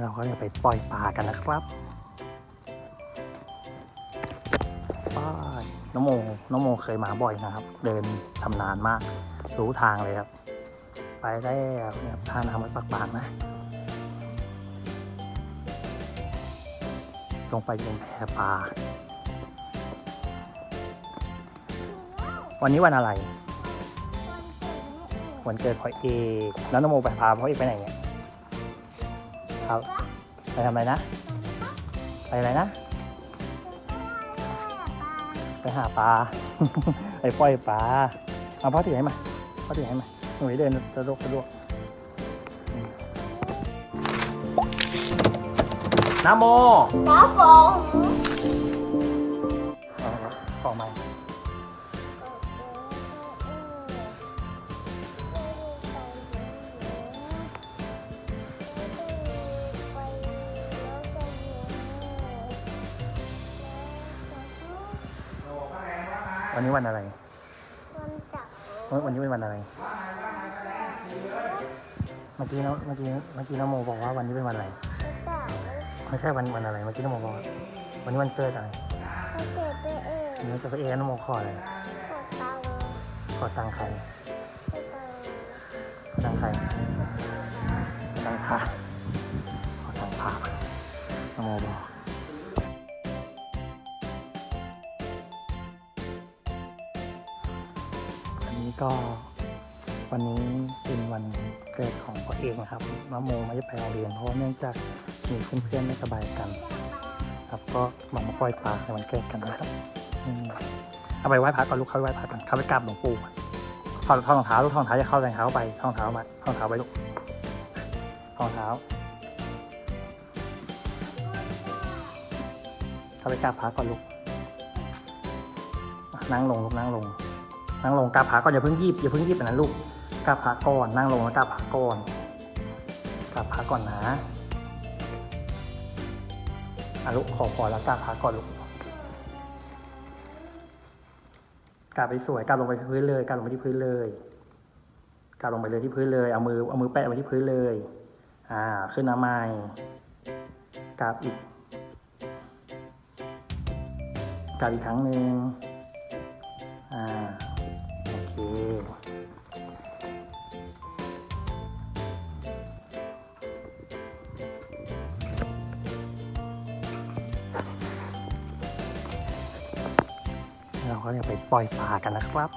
เราก็จะไปปล่อยปลากันนะครับป้ายน้องโมน้องโมเคยมาบ่อยนะครับ เดินชำนาญมาก รู้ทางเลยครับ ไปแล้วเนี่ยท่าน้ำไว้ปักบางนะลงไปยังแพปลา วันนี้วันอะไร วันเกิดพ่อเอก แล้วน้องโมไปพาพ่อเอกไปไหนเนี่ย ครับ ไปทำอะไรนะ ไปอะไรนะ ไปหาปลา ไปปล่อยปลาเอาพ่อถือให้มาพ่อถือให้มาหนูจะเดินสะดวกสะดวกอืมน้ำโม น้ำฝนเอาละของให วันนี้วันอะไร วันจับวันวันนี้เป็นวันอะไร เมื่อกี้น้องเมื่อกี้เมื่อกี้น้องโมบอกว่าวันนี้เป็นวันอะไรจับไม่ใช่วันวันอะไร เมื่อกี้น้องโมบอกว่าวันนี้วันเกิดอะไรเขาเก็บไปเองวันนี้จะไปเองน้องโมขออะไรขอตังค์ขอตังค์ใครขอตังค์ขอตังค์ใครขอตังค์พระขอตังค์พระน้องโมบอก ก็วันนี้เป็นวันเกิดของพ่อเองนะครับน้องโมไม่ได้ไปโรงเรียนเพราะว่าเนื่องจากมีเพื่อนๆไม่สบายกัน ครับก็มามาปล่อยปลาในวันเกิดกันนะครับอืมเอาไปไหว้พระก่อนลูกเข้าไปไหว้พระก่อนเข้าไปกราบหลวงปู่ก่อนถอดถอดรองเท้าลูกถอดรองเท้าอย่าเข้ารองเท้าไปถอดรองเท้ามาถอดรองเท้าไปลูกถอดรองเท้า เข้าไปกราบพระก่อนลูกนั่งลงลูกนั่งลง นั่งลงกราบพระก่อนอย่าเพิ่งยีบอย่าเพิ่งยีบแบบนั้นลูกกราบพระก่อนนั่งลงแล้วกราบพระก่อนกราบพระก่อนนะอะลูกขอพอแล้วกราบพระก่อนลูกกราไปสวยกราลงไปที่พื้นเลยกราลงไปที่พื้นเลยกราลงไปเลยที่พื้นเลยเอามือเอามือแปะไว้ที่พื้นเลย อ่าขึ้นน้ำไม้กราอีกกราอีกครั้งหนึ่ง เราก็จะไปปล่อยปลากันนะครับ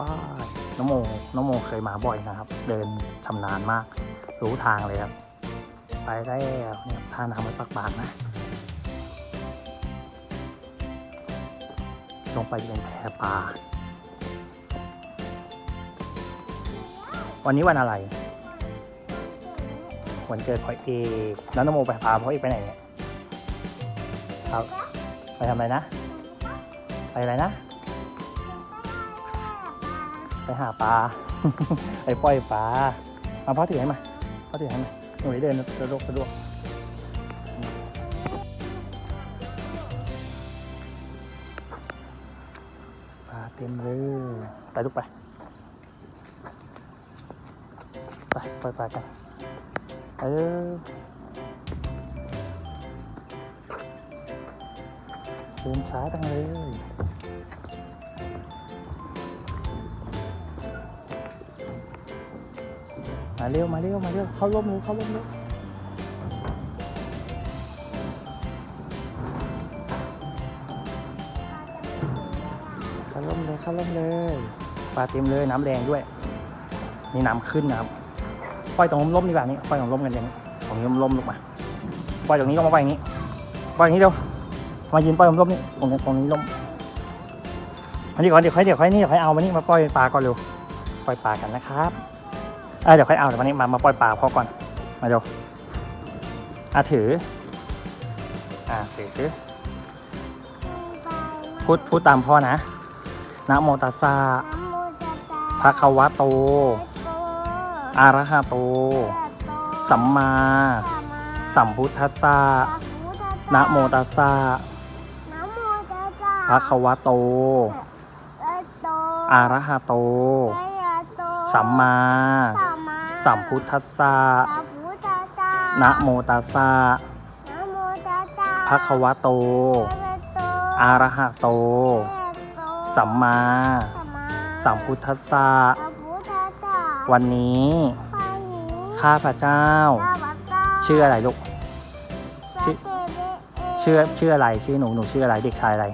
ป้ายน้องโมน้องโมเคยมาบ่อยนะครับ เดินชำนาญมาก รู้ทางเลยครับ ไปได้เนี่ยท่าน้ำไว้ปักบางนะลงไปยังแพปลา วันนี้วันอะไร วันเกิดพ่อเอกแล้วน้องโมไปพาพ่อเอกไปไหนเนี่ย ครับ ไปทำอะไรนะ ไปอะไรนะ ไปหาปลา ไปปล่อยปลามาพ่อถือให้มาพ่อถือให้มาหนูเดินสะดวกสะดวกปลาเต็มเลยไปลูกไป ไปปล่อยปลากันเออ เดินช้าจังเลยมาเร็วมาเร็วมาเร็วเข้าร่มเร็วเข้าร่มเร็วเข้าร่มเลยเข้าร่มเลยปลาเต็มเลยน้ำแรงด้วยนี่น้ำขึ้นนะครับปล่อยตรงร่มดีกว่านี่ปล่อยตรงร่มกันอย่างนี้ตรงนี้ร่มลงมาปล่อยตรงนี้ลงมาปล่อยอย่างนี้ปล่อยอย่างนี้เร็ว มายืนปล่อยตรงร่มนี่ตรงนี้ตรงนี้ร่มอันนี้ก่อนเดี๋ยวค่อยเดี๋ยวค่อยนี่เดี๋ยวค่อยเอามานี่มาปล่อยปลาก่อนเร็วปล่อยปลากันนะครับเออเดี๋ยวค่อยเอาเดี๋ยววันนี้มามาปล่อยปลาพอก่อนมาดูอะถืออะถือพูดพูดตามพ่อนะนะโมตัสสะน้ำมูจะตาภะคะวะโต อะระหะโต สัมมา สัมพุทธัสสะนะโมตัสสะน้ำมู จะตาภะคะวะโตเอโตอะระหะโตเอยโต สัมมาสัมมาสสัมพุทธัสสะสัมพุทธัสสะนะโมตัสสะนะโมตัสสะภะคะวะโตภะคะวะโตอะระหะโตอะระหะโต สัมมาสัมมาสัมพุทธัสสะสัมพุทธัสสะวันนี้วันนี้ข้าพระเจ้าข้าพเจ้า ชื่ออะไรลูกชื่อพระเจ้าชื่อชื่ออะไรชื่อหนูหนูชื่ออะไรเด็กชายอะไร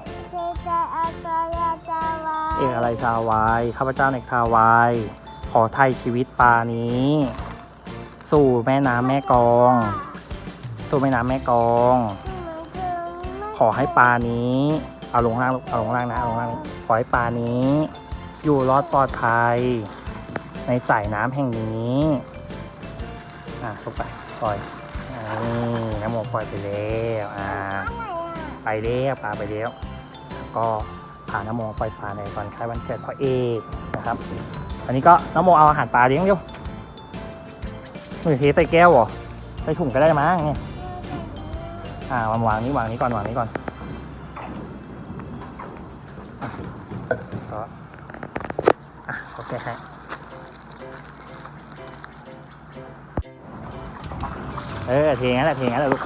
เอกอะไรชาวายข้าพเจ้าในคาวาย ขอไถ่ชีวิตปลานี้ สู่แม่น้ำแม่กอง สู่แม่น้ำแม่กอง ขอให้ปลานี้เอาลงล่างเอาลงล่างนะเอาลงล่างขอให้ปลานี้ อยู่รอดปลอดภัย ในสายน้ำแห่งนี้อะลงไปปล่อยนี่น้ำโมปล่อยไปแล้วอ่าไปแล้วปลาไปแล้วก็ พาน้ำโมปล่อยปลาในก่อนคล้ายวันเกิดพ่อเอกนะครับ อันนี้ก็น้ำโมเอาอาหารปลาเลี้ยงเร็วหนูเทใส่แก้วเหรอใส่ถุงก็ได้มั้งเนี่ยอ่าวางวางนี้วางนี้ก่อนวางนี้ก่อนอะก็อะโอเคให้เออเทงั้นแหละเทงั้นแหละลูก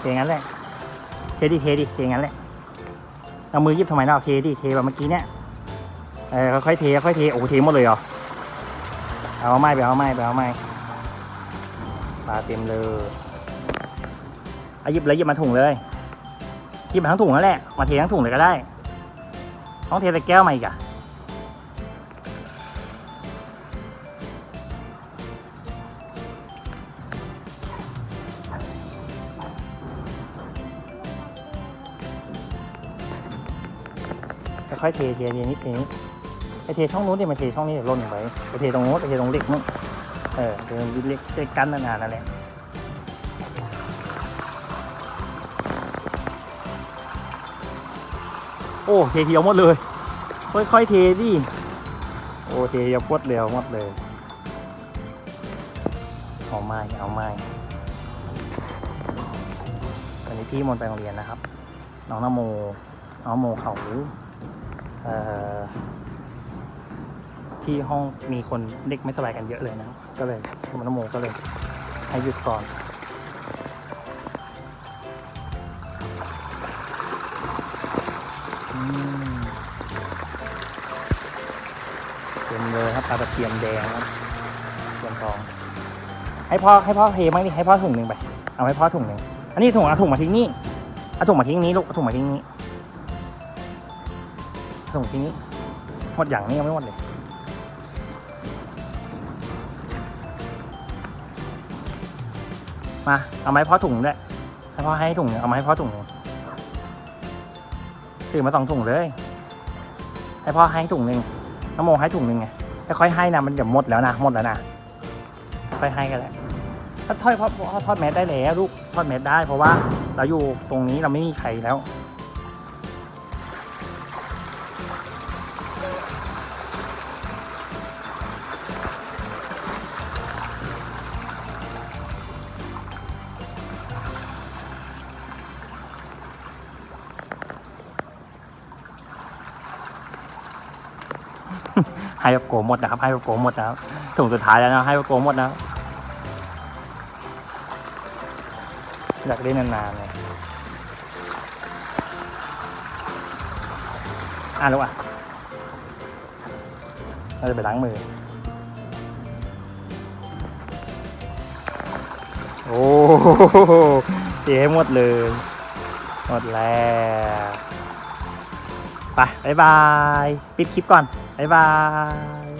เทงั้นแหละเทดิเทดิเทงั้นแหละ เอามือยิบทำไมเราเทดิเทแบบเมื่อกี้เนี่ยเออค่อยๆเทค่อยๆเทโอ้เทหมดเลยเหรอเอาไม้ไปเอาไม้ไปเอาไม้ปลาเต็มเลยเอาหยิบเลยหยิบมาถุงเลยหยิบมาทั้งถุงนั่นแหละมาเททั้งถุงเลยก็ได้ต้องเทใส่แก้วมาอีกอะ ค่อยเทเทเทนิดเทนิดไปเทช่องนู้นเดิมาเทช่องนี้เดี๋ยวล่นไปไปเทตรงนู้นไปเทตรงเหล็กนู้นเออเทตรงเล็กเหล็กกั้นนานๆนั่นแหละโอ้เทเดียวหมดเลย ค่อยๆเทดิโอ้เทเดียวพวดเร็วหมดเลยเอาไม้เอาไม้วันนี้พี่มนไปโรงเรียนนะครับ น้องนโมน้องโมเขาเอ่อ ที่ห้องมีคนเด็กไม่สบายกันเยอะเลยนะ ก็เลยคุณนโมก็เลยให้หยุดก่อนเต็มเลยครับปลาตะเพียนแดงครับเทียนทอง ให้พ่อให้พ่อเทบ้างดิให้พ่อถุงหนึ่งไป เอาให้พ่อถุงหนึ่งอันนี้ถุงเอาถุงมาทิ้งนี่เอาถุงมาทิ้งนี้ลูกเอาถุงมาทิ้งนี้ ส่งทีนี้หมดอย่างนี้ยังไม่หมดเลยมาเอาไม้พ่อถุงด้วยให้พ่อให้ถุงเอาไม้พ่อถุงถือมาสองถุงเลยให้พ่อให้ถุงหนึ่งน้ำโมให้ถุงหนึ่งไงค่อยๆให้นะมันเดี๋ยวหมดแล้วนะหมดแล้วนะค่อยให้กันแหละถ้าทอดพ่อพ่อทอดแมสได้แล้วลูกทอดแมสได้เพราะว่าเราอยู่ตรงนี้เราไม่มีใครแล้ว ให้แบบโกหมดนะครับให้แบบโกหมดนะครับถุงสุดท้ายแล้วนะให้แบบโกหมดนะอยากเล่นนานๆเลยอะลูกอะเราจะไปล้างมือ โอ้โหเทให้หมดเลย หมดแล้ว ไป บ๊ายบาย ปิดคลิปก่อน บ๊ายบาย